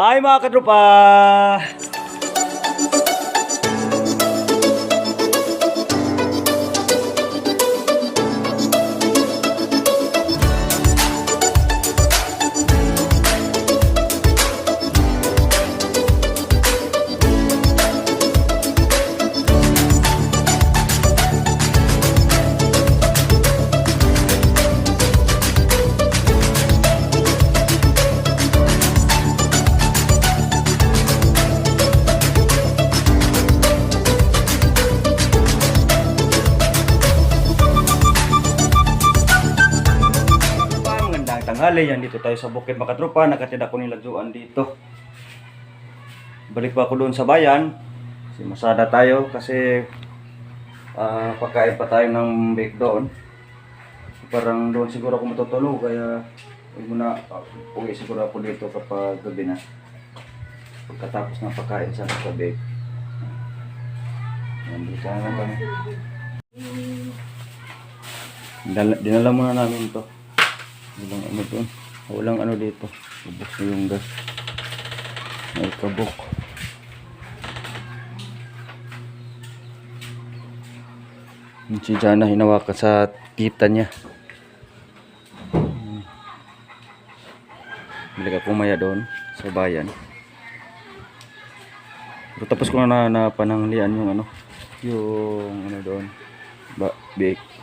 Ay mga katropa! Tanghali, yan dito tayo sa Bukid Makatropa, nakatida ko nilagduan dito. Balik pa ako doon sa bayan, si Masada tayo kasi ah, pagkain pa tayo ng bake doon. Parang doon siguro ako matutulog kaya huwag muna uh, uwi siguro ako dito kapag gabi na. Pagkatapos ng pagkain sa bake. Yan, dito na kami. Dinala, dinala muna namin to. Walang ano doon. Walang ano dito. Ubus na yung gas. May kabok. Si Jana hinawakan sa tita niya. Hmm. Bili ka pumaya doon sa bayan. Pero tapos ko na na pananglian yung ano. Yung ano doon. Ba, bake.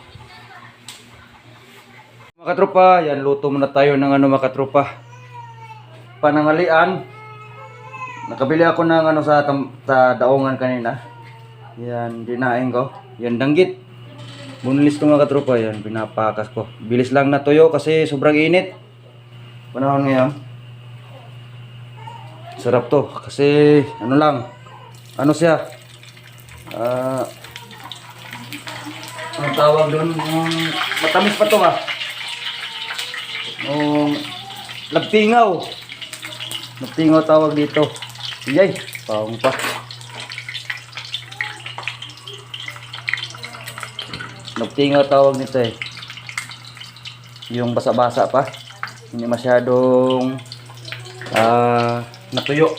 Mga katropa, yan luto muna tayo ng ano mga katropa. Panangalian. Nakabili ako ng ano sa, sa daungan kanina. Yan, dinaing ko. Yan, danggit. Bunulis ko mga katropa, yan, pinapakas ko. Bilis lang natuyo kasi sobrang init. Panahon ngayon. Sarap to kasi ano lang. Ano siya? Ah, ang tawag doon, matamis pa to ha. Nung lagtingaw. Lagtingaw tawag dito. Yay, paong pa. Lagtingaw tawag nito eh. Yung basa-basa pa. Hindi masyadong ah natuyo.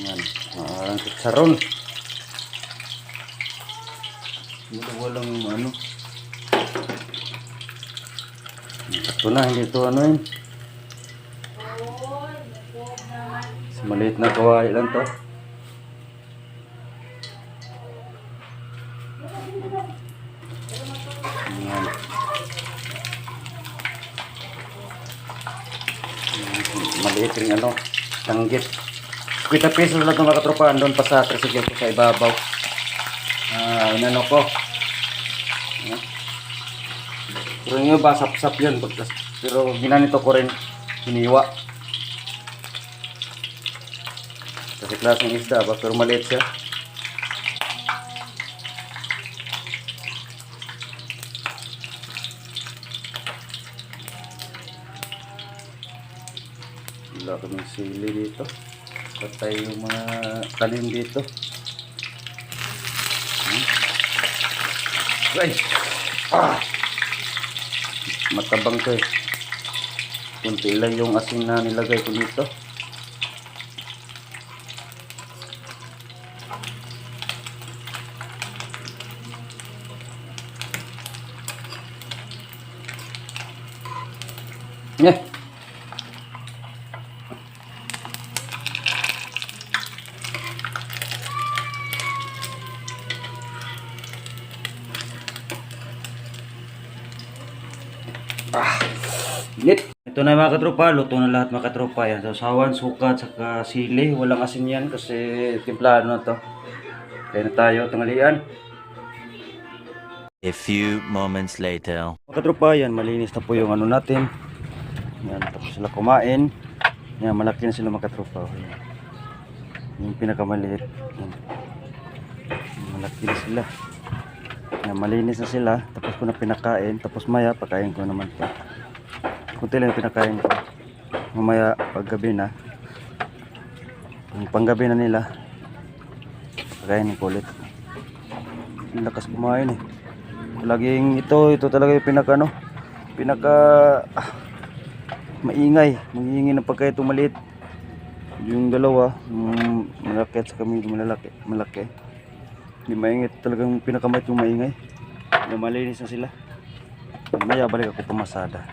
Yan. Ah, saron. Wala walang ano. Ito na, hindi ito ano yun. Maliit na kawaii lang to. Ayan. Maliit rin ano, tanggit. 50 pesos lang ito mga katropa, andun pa sa tricycle ko sa ibabaw. Ah, inano ko. Ayan. Pero yung iba, sap-sap yun. Pero ginanito ko rin, hiniwa. Kasi klaseng isda ba, pero maliit siya. Wala kaming sili dito. Patay yung mga talim dito. Ay! Ah! Matabang eh. Kunti lang yung asin na nilagay ko dito. Ah, init. Ito na mga katropa, luto na lahat mga katropa. Yan, sasawan, sukat, saka sili. Walang asin yan kasi timplado na to. Kaya na tayo, tanghalian. A few moments later. Mga katropa, yan, malinis na po yung ano natin. Yan, tapos sila kumain. Yan, malaki na sila mga katropa. Yan. Yung pinakamaliit. Yan. Malaki na sila. Yan, malinis na sila. Tapos ko na pinakain. Tapos maya, pakain ko naman to. Kunti lang yung pinakain ko. Mamaya, pag gabi na. Yung panggabi na nila. Pakain ko ulit. Ang lakas kumain eh. Laging ito, ito talaga yung pinaka ano. pinaka ah, maingay. Maingay na pagka ito maliit. Yung dalawa, yung malaki at saka medyo malalaki, malaki. Hindi maingay talagang pinakamait yung maingay. Yung malinis na sila. Maya balik ako pamasada.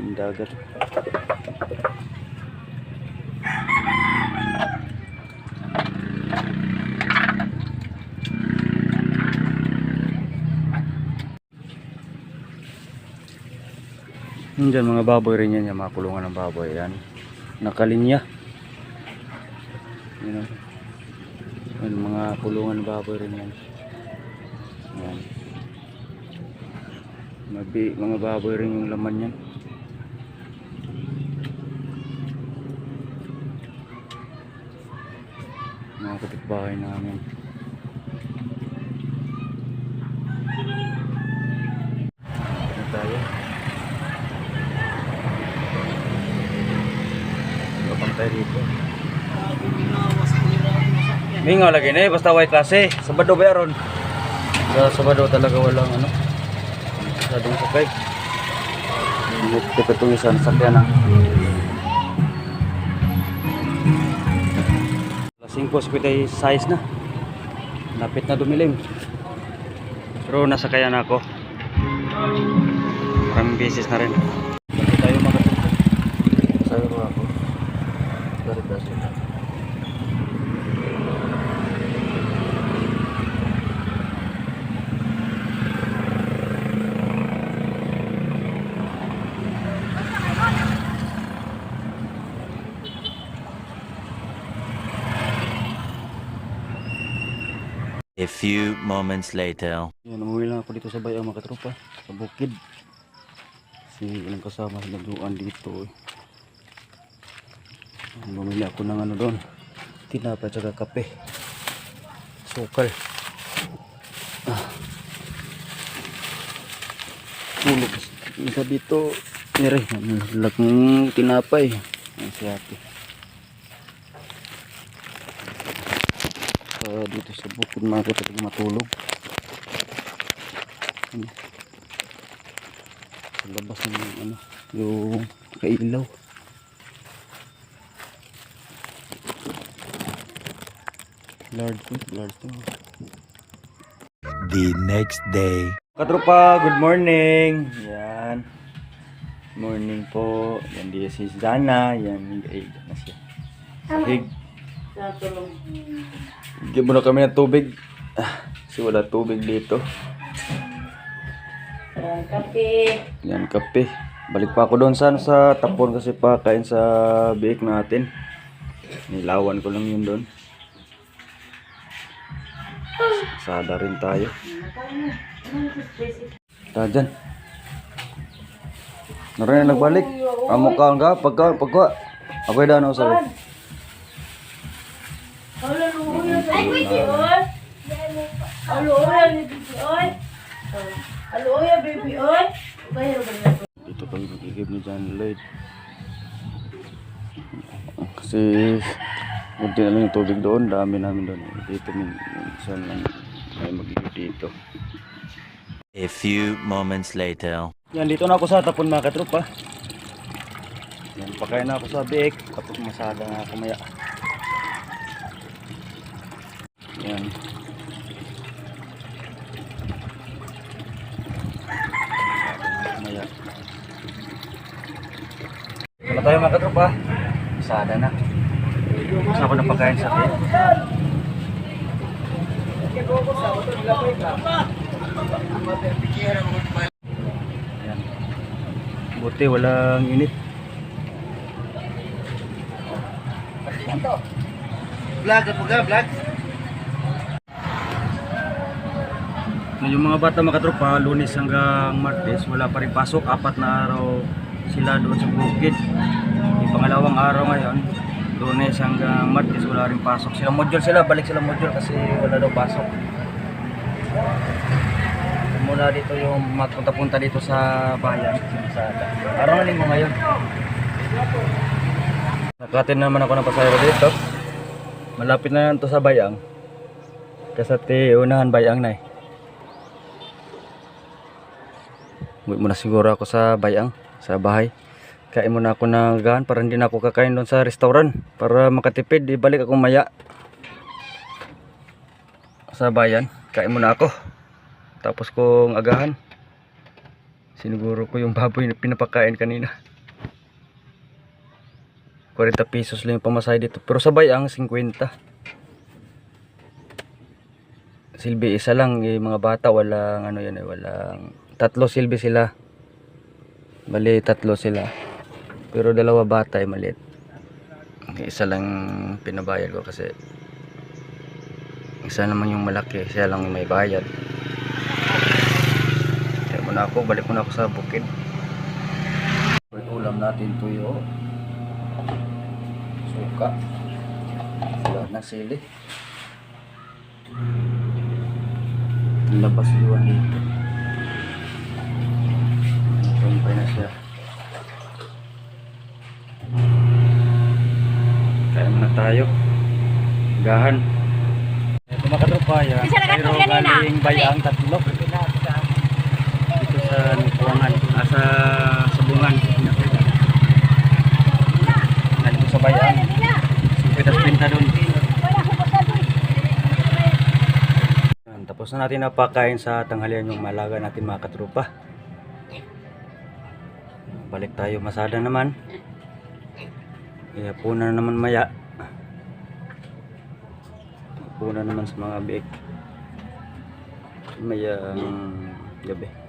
Yung dagat. Yun dyan, mga baboy rin yan, yung mga kulungan ng baboy. Yan. Nakalinya. Yun, oh. Yan, mga kulungan ng baboy rin yan. Yan. Mabi, mga baboy rin yung laman yan. Mga kapitbahay namin. Ano tayo? Kapag tayo dito. Mingaw lagi na eh, basta white klase. Sabado ba yaron? Sa Sabado talaga walang ano. Masyadong sakay. Itong isa, nasakyan na. Lasing po, tayo size na. Lapit na dumilim. Pero nasakayan na ako. Maraming beses na rin. Bakit tayo makatuto? Sabi ko ako. Dari beses na. A few moments later. Yan, umuwi lang ako dito sa bayan mga katropa. Sa bukid. Si ilang kasama sa nagduan dito. Eh. Bumili ako ng ano doon. Tinapay at kape. Sukal. Ah. Isa dito. Nire. Laking tinapay. Ang si ate. Ah, dito sa bukid mga kapatid matulog. Ano? Sa labas ng ano, yung kailaw. Lord ko, Lord ko. The next day. Katropa, good morning. Yan. Morning po. Yan di si Zana. Yan, ay, na siya. Sahig. Bigyan mo na kami ng tubig. Ah, kasi wala tubig dito. Kape. Yan, kape. Balik pa ako doon sana sa tapon kasi pa kain sa biik natin. Nilawan ko lang yun doon. Sada rin tayo. Tara dyan. Naroon na nagbalik. Amo ka nga, pagka, pagka. Ako'y daan ako sabi. Sa baby oy. Halo, luya ni baby oy. Halo, luya baby na? Dito kami magigib ni John Lloyd. Kasi kunti na lang yung tubig doon, dami namin doon. Dito min minsan lang may magigib dito. A few moments later. Yan, dito na ako sa tapon mga katropa. Yan, pakain na ako sa biik. Tapos masada na ako maya. Yan. Maya. Wala tayo mga katropa. Masada na. Gusto ako na pagkain sa biik. Yan. Buti walang init. Vlog, apa ka, vlog? Yung mga bata makatropa, lunes hanggang martes, wala pa rin pasok. Apat na araw sila doon sa bukid. Yung pangalawang araw ngayon, lunes hanggang martes, wala rin pasok. Sila module sila, balik sila module kasi wala daw pasok. Mula dito yung magpunta-punta dito sa bayan. Sa araw ng linggo ngayon. Nakatin naman ako ng pasayro dito. Malapit na yan to sa bayang. Kasi unahan bayang na eh. Uwi muna siguro ako sa bayang, sa bahay. Kain muna ako ng gahan para hindi na ako kakain doon sa restaurant. Para makatipid, ibalik ako maya. Sa bayan, kain muna ako. Tapos kong agahan. Siniguro ko yung baboy na pinapakain kanina. 40 pesos lang yung pamasahe dito. Pero sa bayang, 50. Silbi isa lang, yung mga bata walang ano yan eh, walang tatlo silbi sila. Bali tatlo sila. Pero dalawa bata ay maliit. Isa lang pinabayad ko kasi isa naman yung malaki, siya lang may bayad. Kaya muna ako, balik muna ako sa bukid. Ulam natin tuyo. Suka. Wala na sili. Labas iwan dito. Tumpay na siya. Kaya muna tayo. Gahan. Ito mga katropa yan. Pero galing bayang tatlo. Dito sa Nukuangan. Ah, sa Sabungan. Nandito sa bayang. Pwede pinta doon. Tapos na natin napakain sa tanghalian yung malaga natin mga katrupa. Balik tayo masada naman. Kaya puna na naman maya. Puna naman sa mga biik. Mayang gabi.